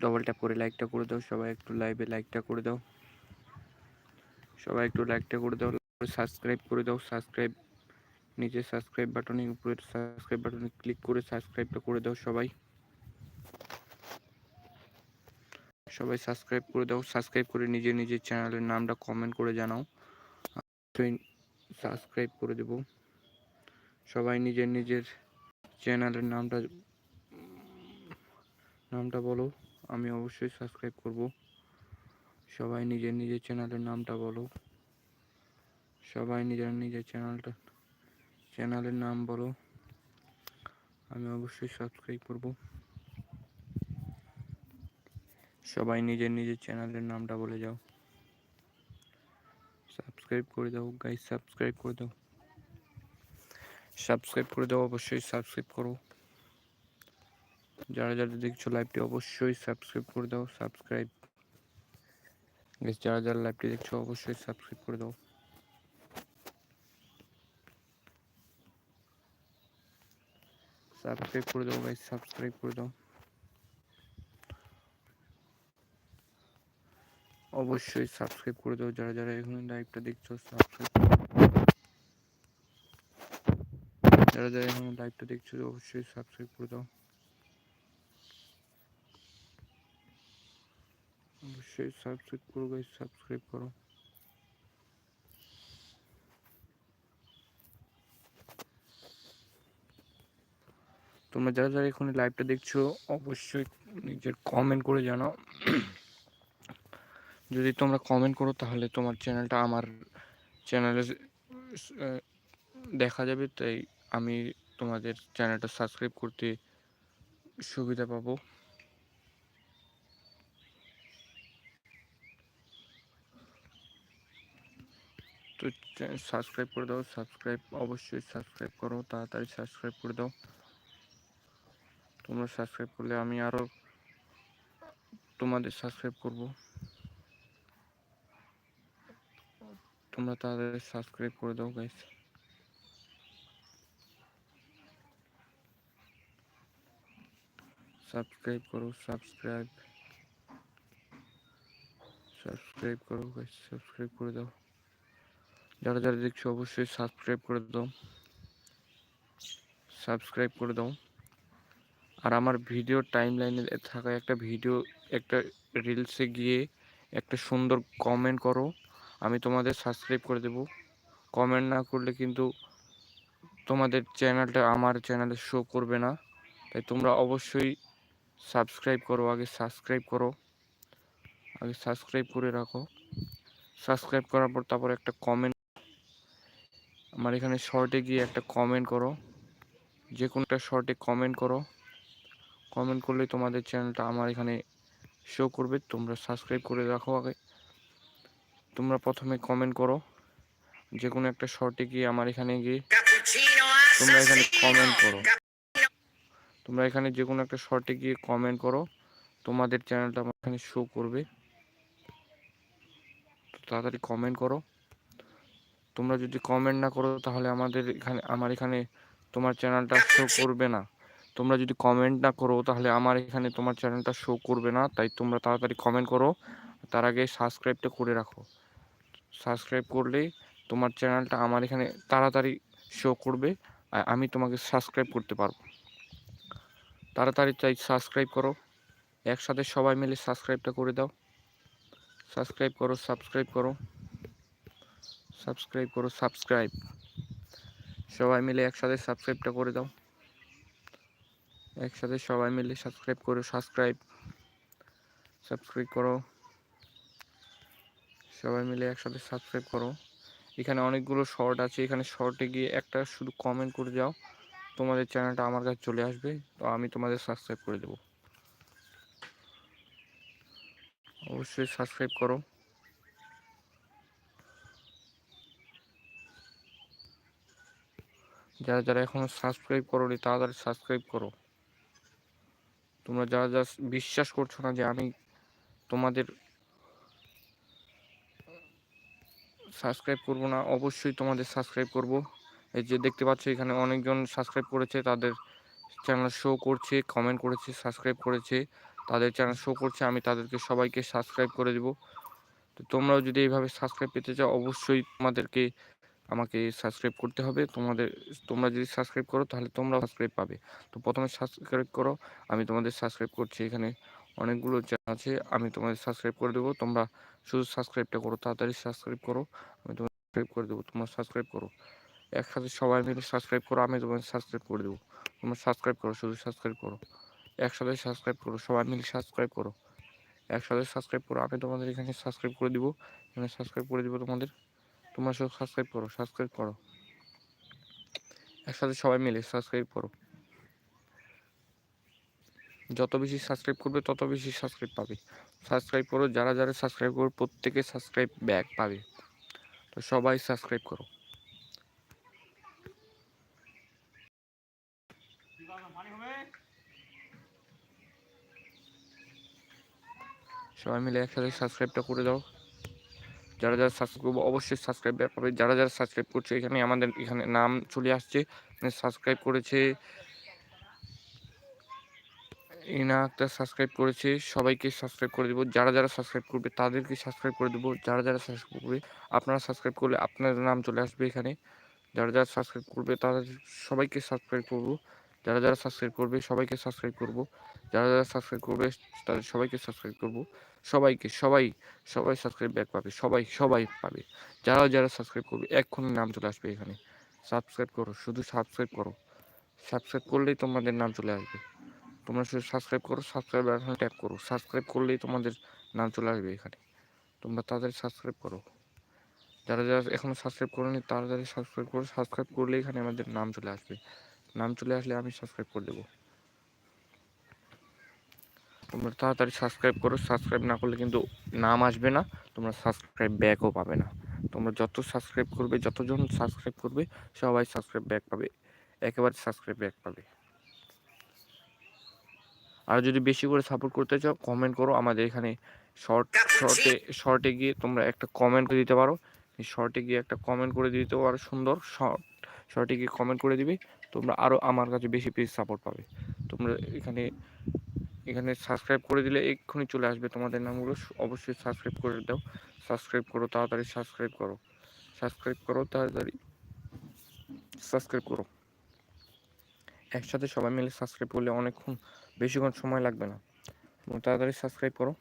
Double tap করে লাইকটা করে দাও, সবাই একটু লাইভে লাইকটা করে দাও। সবাই একটু লাইকটা করে দাও সাবস্ক্রাইব করে দাও সাবস্ক্রাইব নিচে সাবস্ক্রাইব বাটনের উপরে সাবস্ক্রাইব বাটনে ক্লিক করে সাবস্ক্রাইবটা করে দাও সবাই। সবাই সাবস্ক্রাইব করে দাও সাবস্ক্রাইব করে নিজের নিজের চ্যানেলের নামটা কমেন্ট করে জানাও। সাবস্ক্রাইব করে দেব। সবাই নিজের নিজের চ্যানেলের নামটা নামটা বলো। আমি অবশ্যই সাবস্ক্রাইব করব। সবাই নিজের নিজের চ্যানেলের নামটা বলো। সবাই নিজের নিজের চ্যানেলটা চ্যানেলের নাম বলো। আমি অবশ্যই সাবস্ক্রাইব করব। সবাই নিজের নিজের চ্যানেলের নামটা বলে যাও। সাবস্ক্রাইব করে দাও গাইস সাবস্ক্রাইব করে দাও। সাবস্ক্রাইব করে দাও, অবশ্যই সাবস্ক্রাইব করো। যারা যারা দেখছ লাইভটি অবশ্যই সাবস্ক্রাইব করে দাও সাবস্ক্রাইব যারা যারা লাইভটি দেখছ অবশ্যই সাবস্ক্রাইব করে দাও। সাবস্ক্রাইব করে দাও গাইস সাবস্ক্রাইব করে দাও। অবশ্যই সাবস্ক্রাইব করে দাও, যারা যারা এখন লাইভটা দেখছ সাবস্ক্রাইব যারা যারা এখন লাইভটা দেখছ অবশ্যই সাবস্ক্রাইব করে দাও। অবশ্যই সাবস্ক্রাইব করো গাইস সাবস্ক্রাইব করো। তোমরা যারা যারা এখন লাইভটা দেখছ, অবশ্যই নিজের কমেন্ট করে জানাও। যদি তোমরা কমেন্ট করো, তাহলে তোমার চ্যানেলটা আমার চ্যানেলে দেখা যাবে, তাই আমি তোমাদের চ্যানেলটা সাবস্ক্রাইব করতে সুবিধা পাবো। তো সাবস্ক্রাইব করে দাও সাবস্ক্রাইব অবশ্যই সাবস্ক্রাইব করো, তাড়াতাড়ি সাবস্ক্রাইব করে দাও। তোমরা সাবস্ক্রাইব করলে আমি আরও তোমাদের সাবস্ক্রাইব করব। তোমরা তাড়াতাড়ি সাবস্ক্রাইব করে দাও গাইস সাবস্ক্রাইব করো সাবস্ক্রাইব সাবস্ক্রাইব করো গাইস সাবস্ক্রাইব করে দাও। যারা যারা দেখছ অবশ্যই সাবস্ক্রাইব করে দাও। সাবস্ক্রাইব করে দাও। আর আমার ভিডিও টাইম লাইনে থাকা একটা ভিডিও একটা রিলসে গিয়ে একটা সুন্দর কমেন্ট করো। আমি তোমাদের সাবস্ক্রাইব করে দেব। কমেন্ট না করলে কিন্তু তোমাদের চ্যানেলটা আমার চ্যানেলে শো করবে না। তাই তোমরা অবশ্যই সাবস্ক্রাইব করো, আগে সাবস্ক্রাইব করো। আগে সাবস্ক্রাইব করে রাখো। সাবস্ক্রাইব করার পর তারপর একটা কমেন্ট আমার এখানে শর্টে গিয়ে একটা কমেন্ট করো। যে কোনো একটা শর্টে কমেন্ট করো। কমেন্ট করলে তোমাদের চ্যানেলটা আমার এখানে শো করবে। তোমরা সাবস্ক্রাইব করে রাখো আগে। তোমরা প্রথমে কমেন্ট করো। যে কোনো একটা শর্টে গিয়ে আমার এখানে গিয়ে তোমরা এখানে কমেন্ট করো। তোমরা এখানে যে কোনো একটা শর্টে গিয়ে কমেন্ট করো। তোমাদের চ্যানেলটা আমার এখানে শো করবে। তাড়াতাড়ি কমেন্ট করো। তোমরা যদি কমেন্ট না করো, তাহলে আমাদের এখানে, আমার এখানে তোমার চ্যানেলটা শো করবে না। তোমরা যদি কমেন্ট না করো, তাহলে আমার এখানে তোমার চ্যানেলটা শো করবে না। তাই তোমরা তাড়াতাড়ি কমেন্ট করো। তার আগে সাবস্ক্রাইবটা করে রাখো। সাবস্ক্রাইব করলে তোমার চ্যানেলটা আমার এখানে তাড়াতাড়ি শো করবে। আর আমি তোমাকে সাবস্ক্রাইব করতে পারব। তাড়াতাড়ি চাই সাবস্ক্রাইব করো। একসাথে সবাই মিলে সাবস্ক্রাইবটা করে দাও। সাবস্ক্রাইব করো সাবস্ক্রাইব করো। সাবস্ক্রাইব করো, সাবস্ক্রাইব। সবাই মিলে একসাথে সাবস্ক্রাইবটা করে দাও। একসাথে সবাই মিলে সাবস্ক্রাইব করো, সাবস্ক্রাইব। সাবস্ক্রাইব করো। সবাই মিলে একসাথে সাবস্ক্রাইব করো। এখানে অনেকগুলো শর্ট আছে, এখানে শর্টে গিয়ে একটা শুধু কমেন্ট করে যাও। তোমাদের চ্যানেলটা আমার কাছে চলে আসবে, তো আমি তোমাদের সাবস্ক্রাইব করে দেবো। অবশ্যই সাবস্ক্রাইব করো। যারা যারা এখনও সাবস্ক্রাইব করোনি, তাড়াতাড়ি সাবস্ক্রাইব করো। তোমরা যারা যা বিশ্বাস করছ না যে আমি তোমাদের সাবস্ক্রাইব করব না, অবশ্যই তোমাদের সাবস্ক্রাইব করব। এই যে দেখতে পাচ্ছ, এখানে অনেকজন সাবস্ক্রাইব করেছে, তাদের চ্যানেল শো করছে কমেন্ট করেছে সাবস্ক্রাইব করেছে। তাদের চ্যানেল শো করছে, আমি তাদেরকে সবাইকে সাবস্ক্রাইব করে দিব। তো তোমরাও যদি এইভাবে সাবস্ক্রাইব পেতে চাও, অবশ্যই তোমাদেরকে আমাকে সাবস্ক্রাইব করতে হবে। তোমাদের, তোমরা যদি সাবস্ক্রাইব করো, তাহলে তোমরাও সাবস্ক্রাইব পাবে। তো প্রথমে সাবস্ক্রাইব করো, আমি তোমাদের সাবস্ক্রাইব করছি। এখানে অনেকগুলো চ্যানেল আছে, আমি তোমাদের সাবস্ক্রাইব করে দেবো। তোমরা শুধু সাবস্ক্রাইবটা করো, তাড়াতাড়ি সাবস্ক্রাইব করো। আমি তোমাদের সাবস্ক্রাইব করে দেবো, তোমরা সাবস্ক্রাইব করো। একসাথে সবাই মিলে সাবস্ক্রাইব করো, আমি তোমাদের সাবস্ক্রাইব করে দেবো। তোমরা সাবস্ক্রাইব করো, শুধু সাবস্ক্রাইব করো। একসাথে সাবস্ক্রাইব করো, সবাই মিলে সাবস্ক্রাইব করো। একসাথে সাবস্ক্রাইব করো, আমি তোমাদের এখানে সাবস্ক্রাইব করে দিব। এখানে সাবস্ক্রাইব করে দিব তোমাদের। তোমরা শুধু সাবস্ক্রাইব করো সাবস্ক্রাইব করো। একসাথে সবাই মিলে সাবস্ক্রাইব করো। যত বেশি সাবস্ক্রাইব করবে, তত বেশি সাবস্ক্রাইব পাবে। সাবস্ক্রাইব করো, যারা যারা সাবস্ক্রাইব করো প্রত্যেকে সাবস্ক্রাইব ব্যাক পাবে। তো সবাই সাবস্ক্রাইব করো। সবাই মিলে একসাথে সাবস্ক্রাইবটা করে দাও। যারা যারা সাবস্ক্রাইব করব, অবশ্যই সাবস্ক্রাইব পাবে যারা যারা সাবস্ক্রাইব করছে, এখানে আমাদের এখানে নাম চলে আসছে। সাবস্ক্রাইব করেছে। ইনা একটা সাবস্ক্রাইব করেছে, সবাইকে সাবস্ক্রাইব করে দেবো। যারা যারা সাবস্ক্রাইব করবে, তাদেরকে সাবস্ক্রাইব করে দেবো। যারা যারা সাবস্ক্রাইব করবে, আপনারা সাবস্ক্রাইব করলে আপনাদের নাম চলে আসবে এখানে। যারা যারা সাবস্ক্রাইব করবে, তাদের সবাইকে সাবস্ক্রাইব করব। যারা যারা সাবস্ক্রাইব করবে, সবাইকে সাবস্ক্রাইব করব। যারা যারা সাবস্ক্রাইব করবে তাদের সবাইকে সাবস্ক্রাইব করব। সবাইকে, সবাই সবাই সাবস্ক্রাইব ব্যাক পাবে, সবাই সবাই পাবে। যারা যারা সাবস্ক্রাইব করবে, এক্ষুনি নাম চলে আসবে এখানে। সাবস্ক্রাইব করো, শুধু সাবস্ক্রাইব করো। সাবস্ক্রাইব করলেই তোমাদের নাম চলে আসবে। তোমরা শুধু সাবস্ক্রাইব করো সাবস্ক্রাইব বাটনে ট্যাপ করো। সাবস্ক্রাইব করলেই তোমাদের নাম চলে আসবে এখানে। তোমরা তাদের সাবস্ক্রাইব করো। যারা যারা এখনও সাবস্ক্রাইব করেনি তাড়াতাড়ি সাবস্ক্রাইব করো সাবস্ক্রাইব করলে এখানে আমাদের নাম চলে আসবে। নাম চলে আসলে আমি সাবস্ক্রাইব করে দেবো। তোমরা তাড়াতাড়ি সাবস্ক্রাইব করো সাবস্ক্রাইব না করলে কিন্তু নাম আসবে না, তোমরা সাবস্ক্রাইব ব্যাকও পাবে না। তোমরা যত সাবস্ক্রাইব করবে, যতজন সাবস্ক্রাইব করবে, সবাই সাবস্ক্রাইব ব্যাক পাবে, একেবারে সাবস্ক্রাইব ব্যাক পাবে। আর যদি বেশি করে সাপোর্ট করতে চাও কমেন্ট করো, আমাদের এখানে শর্ট শর্টে শর্টে গিয়ে তোমরা একটা কমেন্ট করে দিতে পারো। শর্টে গিয়ে একটা কমেন্ট করে দিতে পারো সুন্দর শর্ট গিয়ে কমেন্ট করে দিবে, তোমরা আরও আমার কাছে বেশি বেশি সাপোর্ট পাবে। তোমরা এখানে এখানে সাবস্ক্রাইব করে দিলে এক্ষুনি চলে আসবে তোমাদের নামগুলো, অবশ্যই সাবস্ক্রাইব করে দাও। সাবস্ক্রাইব করো, তাড়াতাড়ি সাবস্ক্রাইব করো। সাবস্ক্রাইব করো, তাড়াতাড়ি সাবস্ক্রাইব করো। একসাথে সবাই মিলে সাবস্ক্রাইব করলে অনেকক্ষণ, বেশিক্ষণ সময় লাগবে না। তাড়াতাড়ি সাবস্ক্রাইব করো।